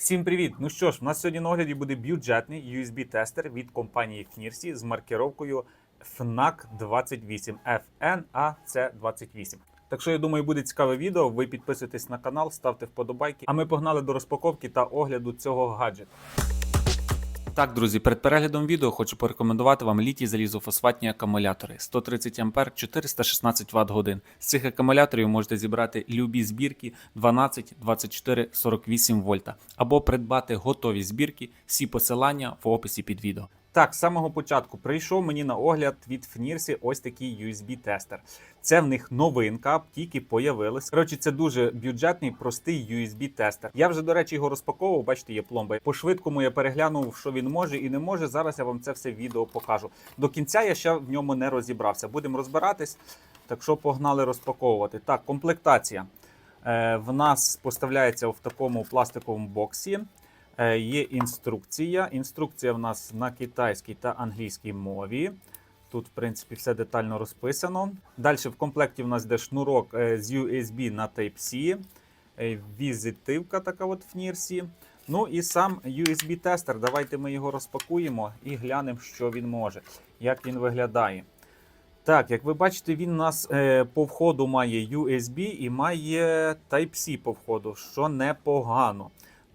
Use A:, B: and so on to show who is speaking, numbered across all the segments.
A: Всім привіт! Ну що ж, у нас сьогодні на огляді буде бюджетний USB-тестер від компанії Knirsi з маркировкою FNAC 28 FNAC 28. Так що я думаю, буде цікаве відео. Ви підписуйтесь на канал, ставте вподобайки. А ми погнали до розпаковки та огляду цього гаджету. Так, друзі, перед переглядом відео хочу порекомендувати вам літій залізофосфатні акумулятори 130 А 416 Вт годин. З цих акумуляторів можете зібрати любі збірки 12, 24, 48 вольта або придбати готові збірки. Всі посилання в описі під відео. Так, з самого початку прийшов мені на огляд від Фнірсі ось такий USB-тестер. Це в них новинка, тільки появилась. Коротше, це дуже бюджетний, простий USB-тестер. Я вже, до речі, його розпаковував. Бачите, є пломба. По швидкому я переглянув, що він може і не може. Зараз я вам це все відео покажу. До кінця я ще в ньому не розібрався. Будемо розбиратись. Так що погнали розпаковувати. Так, комплектація. Е, в нас поставляється в такому пластиковому боксі. Е, Є інструкція. Інструкція в нас на китайській та англійській мові. Тут, в принципі, все детально розписано. Далі в комплекті в нас йде шнурок е, з USB на Type-C, е, візитивка така от в Нірсі. Ну і сам USB-тестер. Давайте ми його розпакуємо і глянемо, що він може, як він виглядає. Так, як ви бачите, він у нас е, по входу має USB і має Type-C по входу, що непогано.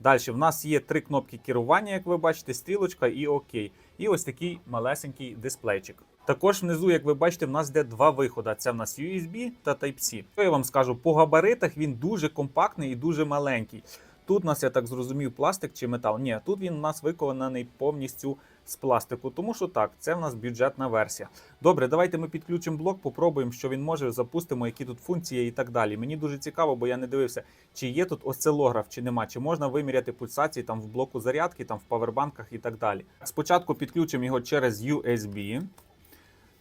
A: Далі в нас є три кнопки керування, як ви бачите, стрілочка і ОК. І ось такий малесенький дисплейчик. Також внизу, як ви бачите, в нас йде два виходи: це в нас USB та Type-C. Що я вам скажу, по габаритах він дуже компактний і дуже маленький. Тут у нас, я так зрозумів, пластик чи метал. Ні, тут він у нас виконаний повністю з пластику, тому що так, це в нас бюджетна версія. Добре, давайте ми підключимо блок, попробуємо, що він може, запустимо, які тут функції і так далі. Мені дуже цікаво, бо я не дивився, чи є тут осцилограф, чи нема, чи можна виміряти пульсації там в блоку зарядки, там в павербанках і так далі. Спочатку підключимо його через USB.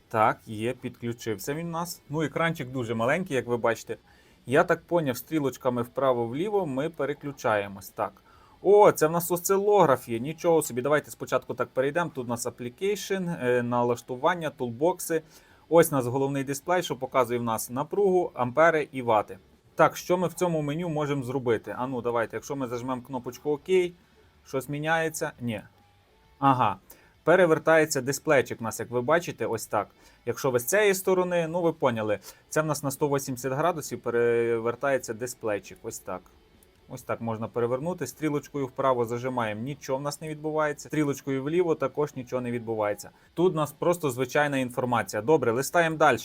A: Так, є, підключився він у нас. Ну, екранчик дуже маленький, як ви бачите. Я так поняв, стрілочками вправо-вліво ми переключаємось. Так. О, це в нас осцилограф є. Нічого собі. Давайте спочатку так перейдемо. Тут у нас application, е, налаштування, тулбокси. Ось у нас головний дисплей, що показує в нас напругу, ампери і вати. Так, що ми в цьому меню можемо зробити? А ну, давайте, якщо ми зажмемо кнопочку ОК, щось міняється? Ні. Ага. Перевертається дисплейчик у нас, як ви бачите, ось так. Якщо ви з цієї сторони, ну ви поняли, це в нас на 180 градусів перевертається дисплейчик. Ось так. Ось так можна перевернути. Стрілочкою вправо зажимаємо, нічого в нас не відбувається. Стрілочкою вліво також нічого не відбувається. Тут у нас просто звичайна інформація. Добре, листаємо далі.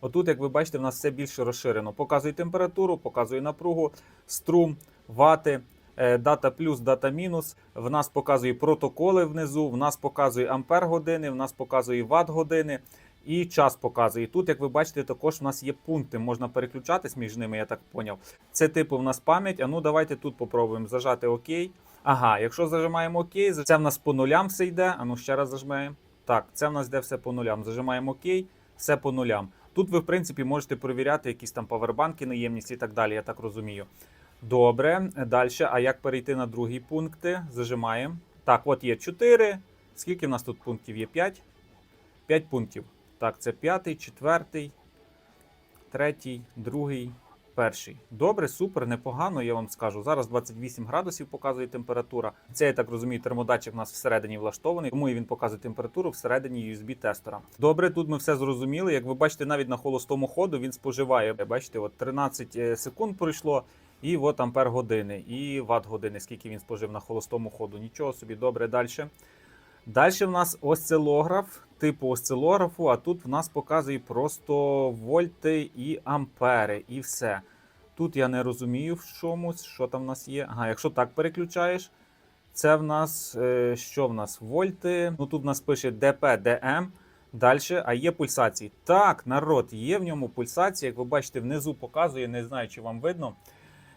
A: Отут, як ви бачите, в нас все більше розширено. Показує температуру, показує напругу, струм, вати, е, дата плюс, дата мінус. В нас показує протоколи внизу, в нас показує ампер години, в нас показує ватт години. І час показує. Тут, як ви бачите, також в нас є пункти, можна переключатись між ними, я так поняв. Це типу в нас пам'ять. А ну давайте тут попробуємо зажати ОК. Ага, якщо зажимаємо ОК, це в нас по нулям все йде. А ну ще раз зажмемо. Так, це в нас йде все по нулям. Зажимаємо ОК, все по нулям. Тут ви, в принципі, можете перевіряти якісь там павербанки, наємність і так далі, я так розумію. Добре, далі. А як перейти на другі пункти? Зажимаємо. Так, от є 4. Скільки в нас тут пунктів є? 5? 5 пунктів. Так, це п'ятий, четвертий, третій, другий, перший. Добре, супер, непогано, я вам скажу. Зараз 28 градусів показує температура. Це, я так розумію, термодатчик у нас всередині влаштований, тому і він показує температуру всередині USB-тестера. Добре, тут ми все зрозуміли. Як ви бачите, навіть на холостому ходу він споживає. Бачите, от 13 секунд пройшло. І от ампер години, і ватт години, скільки він спожив на холостому ходу. Нічого собі, добре, далі. Далі в нас осцилограф, типу осцилографу, а тут в нас показує просто вольти і ампери, і все. Тут я не розумію в чомусь, що там в нас є. Ага, якщо так переключаєш, це в нас е, що в нас? Вольти. Ну тут в нас пише ДП, ДМ. Далі, а є пульсації. Так, народ, є в ньому пульсація. Як ви бачите, внизу показує, не знаю, чи вам видно.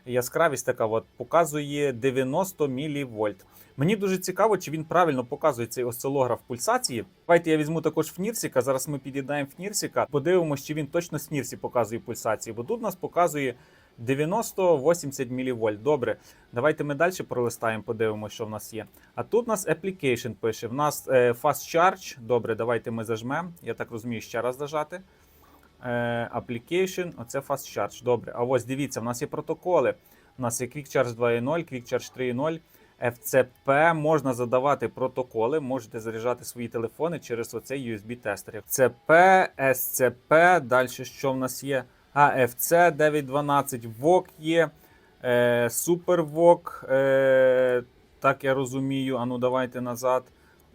A: Яскравість така от, показує 90 мВ. Мені дуже цікаво, чи він правильно показує цей осцилограф пульсації. Давайте я візьму також Фнірсіка. Зараз ми під'єднаємо Фнірсіка, подивимося, чи він точно з Фнірсі показує пульсації, бо тут нас показує 90-80 мВ. Добре, давайте ми далі пролистаємо, подивимося, що в нас є. А тут у нас Application пише. В нас е, Fast Charge. Добре, давайте ми зажмемо. Я так розумію, ще раз зажати. Е, Application, оце Fast Charge. Добре. А ось дивіться, в нас є протоколи. У нас є Quick Charge 2.0, Quick Charge 3.0. FCP можна задавати протоколи, можете заряджати свої телефони через оцей USB-тестер. CP, SCP, далі що в нас є? AFC 912, VOC є, е, SuperVOC, е, так я розумію. Ану, давайте назад.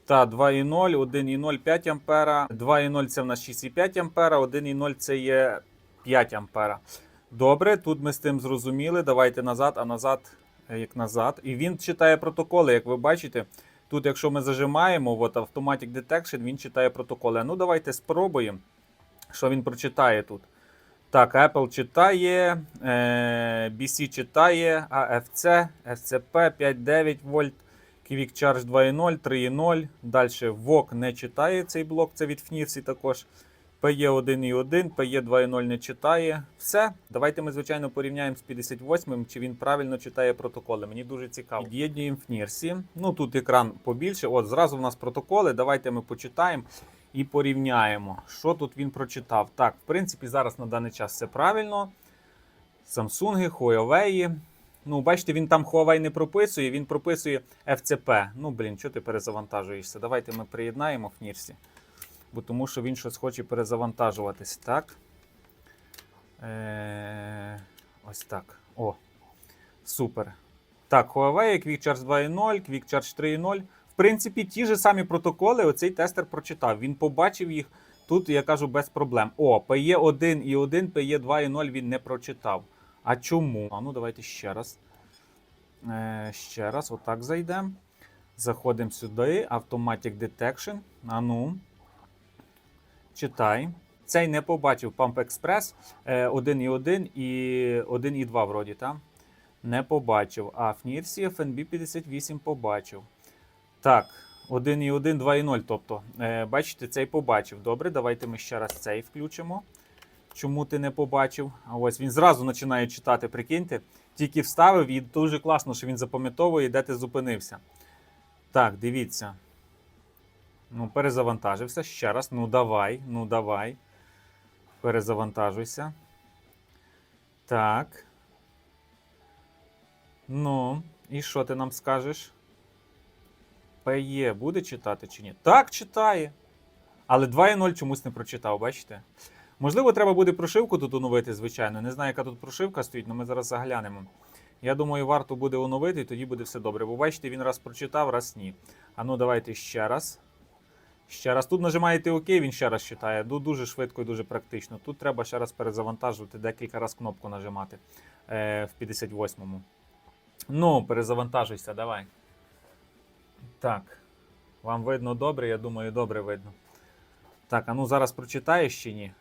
A: Та 2,0, 1,0 5 ампера, 2,0 це в нас 6,5 ампера, 1,0 це є 5 ампера. Добре, тут ми з тим зрозуміли. Давайте назад, а назад, е, як назад. І він читає протоколи, як ви бачите. Тут, якщо ми зажимаємо, от Automatic Detection, він читає протоколи. Ну, давайте спробуємо, що він прочитає тут. Так, Apple читає, е, BC читає, AFC, SCP 5,9 вольт, Quick Charge 2.0, 3.0. Далі VOC не читає цей блок, це від FNIFSI також. PE 1.1, PE 2.0 не читає. Все. Давайте ми, звичайно, порівняємо з 58-м, чи він правильно читає протоколи. Мені дуже цікаво. Під'єднуємо FNIRSI. Ну тут екран побільше. От зразу в нас протоколи. Давайте ми почитаємо і порівняємо, що тут він прочитав. Так, в принципі, зараз на даний час все правильно. Samsung, Huawei. Ну, бачите, він там Huawei не прописує, він прописує FCP. Ну, блін, чого ти перезавантажуєшся? Давайте ми приєднаємо в Нірсі. Бо тому що він щось хоче перезавантажуватись. Так. Е- ось так. О. Супер. Так, Huawei, Quick Charge 2.0, Quick Charge 3.0. В принципі, ті ж самі протоколи оцей тестер прочитав. Він побачив їх тут, я кажу, без проблем. О, PE 1 і 1, PE 2.0 він не прочитав. А чому? А ну давайте ще раз. Е, ще раз, отак зайдемо. Заходимо сюди. Automatic Detection. А ну. Читай. Цей не побачив Pump Express е, 1.1 і 1.2 вроді, так? Не побачив. А в Нірсі FNB 58 побачив. Так, 1.1, 2.0. Тобто, е, бачите, цей побачив. Добре, давайте ми ще раз цей включимо. Чому ти не побачив? А ось він зразу починає читати, прикиньте. Тільки вставив і дуже класно, що він запам'ятовує, де ти зупинився. Так, дивіться. Ну, перезавантажився. Ще раз. Ну, давай, ну давай. Перезавантажуйся. Так. Ну, і що ти нам скажеш? ПЕ буде читати чи ні? Так, читає. Але 2.0 чомусь не прочитав, бачите? Можливо, треба буде прошивку тут оновити, звичайно. Не знаю, яка тут прошивка стоїть, але ми зараз заглянемо. Я думаю, варто буде оновити, і тоді буде все добре. Бо бачите, він раз прочитав, раз ні. А ну, давайте ще раз. Ще раз. Тут нажимаєте ОК, він ще раз читає. Ду- Дуже швидко і дуже практично. Тут треба ще раз перезавантажувати, декілька разів кнопку нажимати е, в 58-му. Ну, перезавантажуйся, давай. Так. Вам видно добре, я думаю, добре видно. Так, а ну зараз прочитаєш чи ні?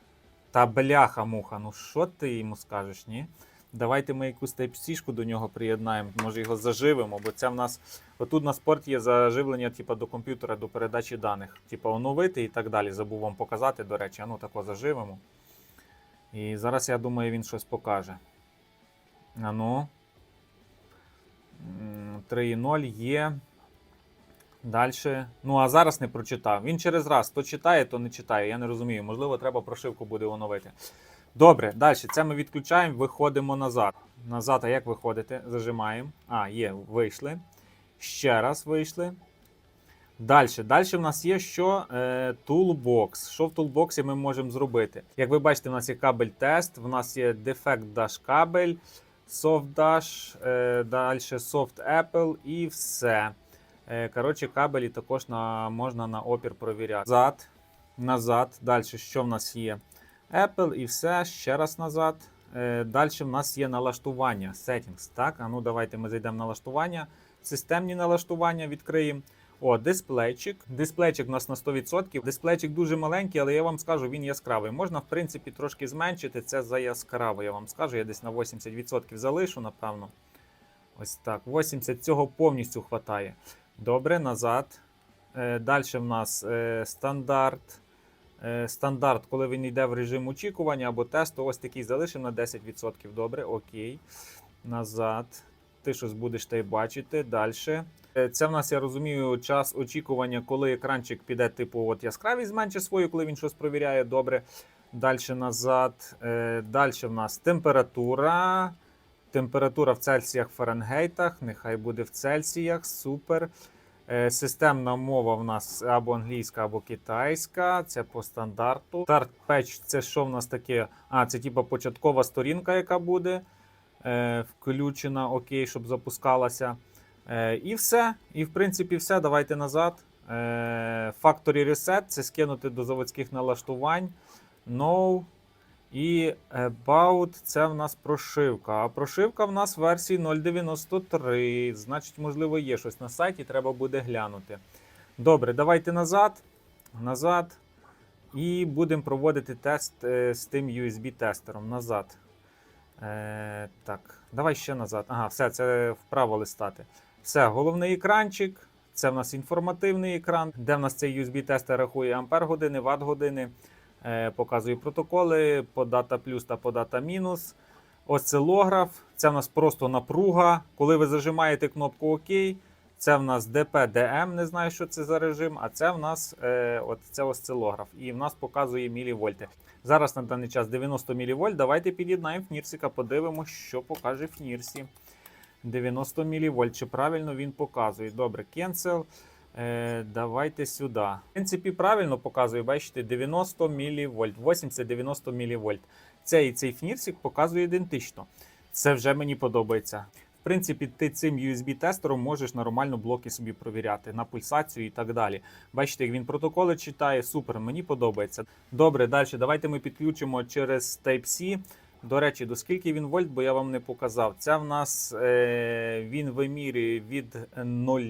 A: Та бляха-муха, ну що ти йому скажеш, ні? Давайте ми якусь Type-C до нього приєднаємо, може його заживимо, бо це в нас. Отут на спорт є заживлення типу, до комп'ютера, до передачі даних. Типу оновити і так далі. Забув вам показати, до речі, а ну тако заживемо. І зараз я думаю, він щось покаже. А ну. 3.0 є. Далі. Ну, а зараз не прочитав. Він через раз то читає, то не читає. Я не розумію. Можливо, треба прошивку буде оновити. Добре, далі. Це ми відключаємо, виходимо назад. Назад, а як виходите? Зажимаємо. А, є, вийшли. Ще раз вийшли. Далі. Далі в нас є що? Е, Toolbox. Що в Toolbox ми можемо зробити? Як ви бачите, в нас є кабель тест, в нас є Defect Dash кабель, Soft Dash, е, далі Soft Apple і все. Е, Коротше, кабелі також на, можна на опір провіряти. Назад, назад. Далі що в нас є? Apple і все. Ще раз назад. Е, Далі в нас є налаштування. Settings. Так, а ну давайте ми зайдемо в налаштування. Системні налаштування відкриємо. О, дисплейчик. Дисплейчик у нас на 100%. Дисплейчик дуже маленький, але я вам скажу, він яскравий. Можна, в принципі, трошки зменшити. Це за яскраво, я вам скажу. Я десь на 80% залишу, напевно. Ось так. 80% цього повністю хватає. Добре, назад. Е, Далі в нас е, стандарт. Е, стандарт, коли він йде в режим очікування або тесту, ось такий залишимо на 10%. Добре, окей. Назад. Ти щось будеш та й бачити. Далі. Це в нас, я розумію, час очікування, коли екранчик піде, типу, от яскравість зменшить свою, коли він щось провіряє. Добре. Далі назад. Далі в нас температура. Температура в Цельсіях Фаренгейтах, нехай буде в Цельсіях, супер. Е, Системна мова в нас або англійська, або китайська. Це по стандарту. Start Page це що в нас таке? А, це типа початкова сторінка, яка буде е, включена, окей, щоб запускалася. Е, і все. І в принципі все. Давайте назад. Е, Factory Reset це скинути до заводських налаштувань. No. І About це в нас прошивка. А прошивка в нас версії 0.93. Значить, можливо, є щось на сайті, треба буде глянути. Добре, давайте назад. Назад. І будемо проводити тест е, з тим USB-тестером. Назад. Е, так, давай ще назад. Ага, все, це вправо листати. Все, головний екранчик. Це в нас інформативний екран, де в нас цей USB-тестер рахує ампер години, ватт години. Е, показує протоколи по дата плюс та по дата мінус. Осцилограф. Це в нас просто напруга. Коли ви зажимаєте кнопку ОК, це в нас DPDM, не знаю, що це за режим, а це в нас е, от це осцилограф. І в нас показує мілівольти. Зараз на даний час 90 мВ. Давайте під'єднаємо фнірсика, подивимося, що покаже фнірсі. 90 мВ. Чи правильно він показує? Добре, cancel. Е, давайте сюди. В принципі, правильно показує, бачите, 90 мВ, 80-90 мВ. Цей цей фнірсик показує ідентично. Це вже мені подобається. В принципі, ти цим USB-тестером можеш нормально блоки собі провіряти на пульсацію і так далі. Бачите, як він протоколи читає, супер, мені подобається. Добре, далі давайте ми підключимо через Type-C. До речі, до скільки він вольт, бо я вам не показав. Це в нас е, він вимірює від 0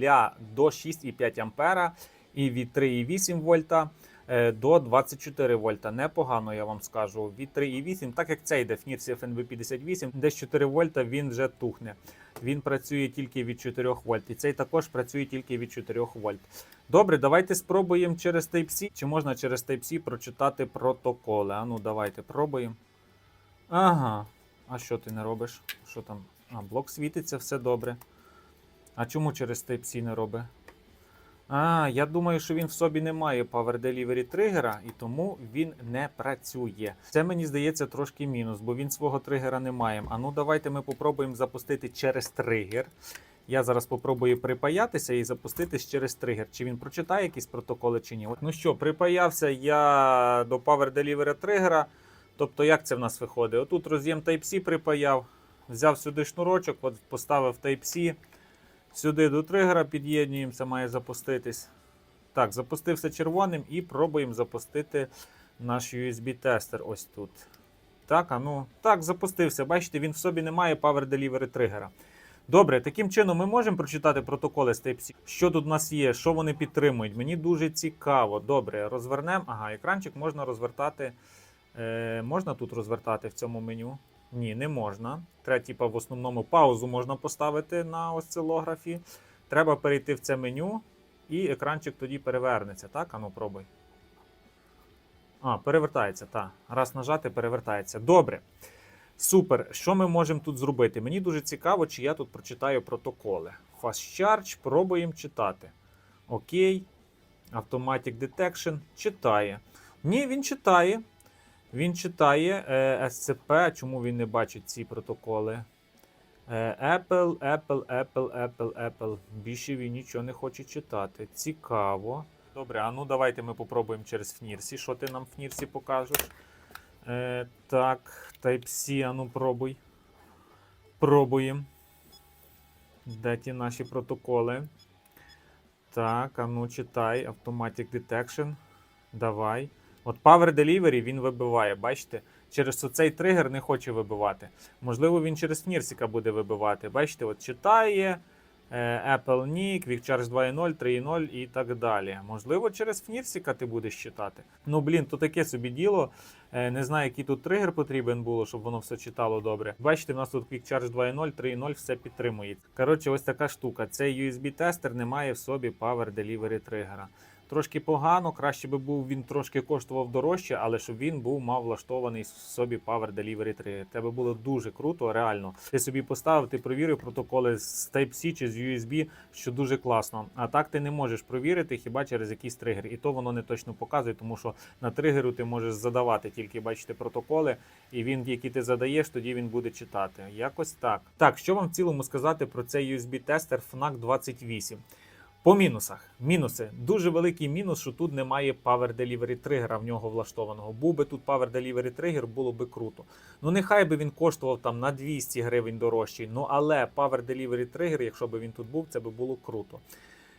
A: до 6,5 ампера і від 3,8 вольта е, до 24 вольта. Непогано, я вам скажу. Від 3,8, так як це йде Фнірсі FNB 58, десь 4 вольта він вже тухне. Він працює тільки від 4 вольт. І цей також працює тільки від 4 вольт. Добре, давайте спробуємо через Type-C. Чи можна через Type-C прочитати протоколи? А ну давайте пробуємо. Ага. А що ти не робиш? Що там? А, блок світиться, все добре. А чому через Type-C не робить? А, я думаю, що він в собі не має Power Delivery тригера, і тому він не працює. Це мені здається трошки мінус, бо він свого тригера не має. А ну давайте ми попробуємо запустити через тригер. Я зараз попробую припаятися і запуститись через тригер. Чи він прочитає якісь протоколи, чи ні. Ну що, припаявся я до Power Delivery тригера. Тобто, як це в нас виходить? Отут роз'єм Type-C припаяв, взяв сюди шнурочок, от поставив Type-C, сюди до тригера під'єднуємо, це має запуститись. Так, запустився червоним і пробуємо запустити наш USB-тестер ось тут. Так, а ну, так, запустився. Бачите, він в собі не має Power Delivery тригера. Добре, таким чином ми можемо прочитати протоколи з Type-C. Що тут у нас є, що вони підтримують? Мені дуже цікаво. Добре, розвернемо. Ага, екранчик можна розвертати. Е, можна тут розвертати в цьому меню? Ні, не можна. Треба, типа, в основному паузу можна поставити на осцилографі. Треба перейти в це меню, і екранчик тоді перевернеться. Так, ану, пробуй. А, перевертається, так. Раз нажати, перевертається. Добре. Супер. Що ми можемо тут зробити? Мені дуже цікаво, чи я тут прочитаю протоколи. Fast Charge, пробуємо читати. Окей. Automatic Detection читає. Ні, він читає. Він читає е, SCP, чому він не бачить ці протоколи. Е, Apple, Apple, Apple, Apple, Apple. Більше він нічого не хоче читати. Цікаво. Добре, а ну давайте ми попробуємо через Фнірсі. Що ти нам Фнірсі покажеш? Е, так, Type-C, а ну пробуй. Пробуємо. Де ті наші протоколи? Так, а ну читай. Automatic Detection. Давай. От Power Delivery він вибиває, бачите? Через цей тригер не хоче вибивати. Можливо, він через Фнірсіка буде вибивати. Бачите, от читає е, Apple ні, Quick 2.0, 3.0 і так далі. Можливо, через Фнірсіка ти будеш читати. Ну, блін, то таке собі діло. Е, Не знаю, який тут тригер потрібен було, щоб воно все читало добре. Бачите, в нас тут Quick Charge 2.0, 3.0 все підтримує. Коротше, ось така штука. Цей USB-тестер не має в собі Power Delivery тригера. Трошки погано, краще би був він трошки коштував дорожче, але щоб він був мав влаштований собі Power Delivery 3. Тебе було дуже круто, реально. Ти собі поставив, ти провірив протоколи з Type-C чи з USB, що дуже класно. А так ти не можеш провірити хіба через якийсь тригер. І то воно не точно показує, тому що на тригеру ти можеш задавати тільки бачите протоколи, і він, які ти задаєш, тоді він буде читати. Якось так. Так, що вам в цілому сказати про цей USB-тестер FNAC 28? По мінусах. Мінуси. Дуже великий мінус, що тут немає Power Delivery тригера в нього влаштованого. Був би тут Power Delivery тригер, було би круто. Ну нехай би він коштував там на 200 гривень дорожчий. Ну але Power Delivery тригер, якщо б він тут був, це би було круто.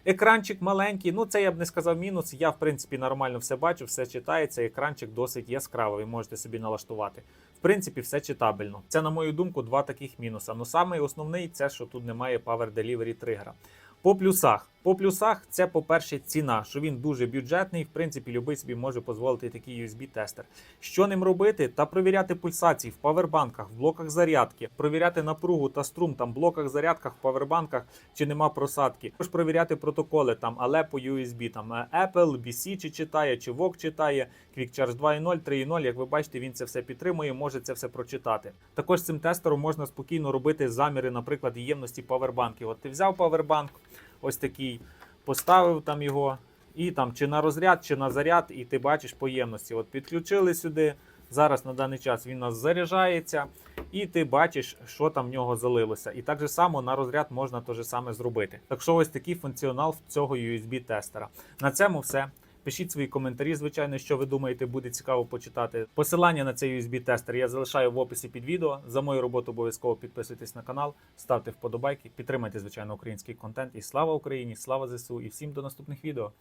A: Екранчик маленький, ну це я б не сказав мінус. Я в принципі нормально все бачу, все читається. Екранчик досить яскравий, можете собі налаштувати. В принципі, все читабельно. Це, на мою думку, два таких мінуса. Ну самий основний це, що тут немає Power Delivery тригера. По плюсах. По плюсах це, по-перше, ціна, що він дуже бюджетний. В принципі, любий собі може дозволити такий USB-тестер. Що ним робити? Та провіряти пульсації в павербанках, в блоках зарядки, провіряти напругу та струм там в блоках зарядках, в павербанках, чи нема просадки. Також провіряти протоколи там, але по USB, там е, Apple, BC чи читає, чи VOG читає, Quick Charge 2.0, 3.0. Як ви бачите, він це все підтримує, може це все прочитати. Також цим тестером можна спокійно робити заміри, наприклад, ємності павербанків. От ти взяв павербанк, ось такий, поставив там його, і там чи на розряд, чи на заряд, і ти бачиш поємності. От підключили сюди. Зараз на даний час він у нас заряджається, і ти бачиш, що там в нього залилося. І так же само на розряд можна те же саме зробити. Так що ось такий функціонал цього USB-тестера. На цьому все. Пишіть свої коментарі, звичайно, що ви думаєте, буде цікаво почитати. Посилання на цей USB-тестер я залишаю в описі під відео. За мою роботу обов'язково підписуйтесь на канал, ставте вподобайки, підтримайте, звичайно, український контент. І слава Україні, слава ЗСУ і всім до наступних відео.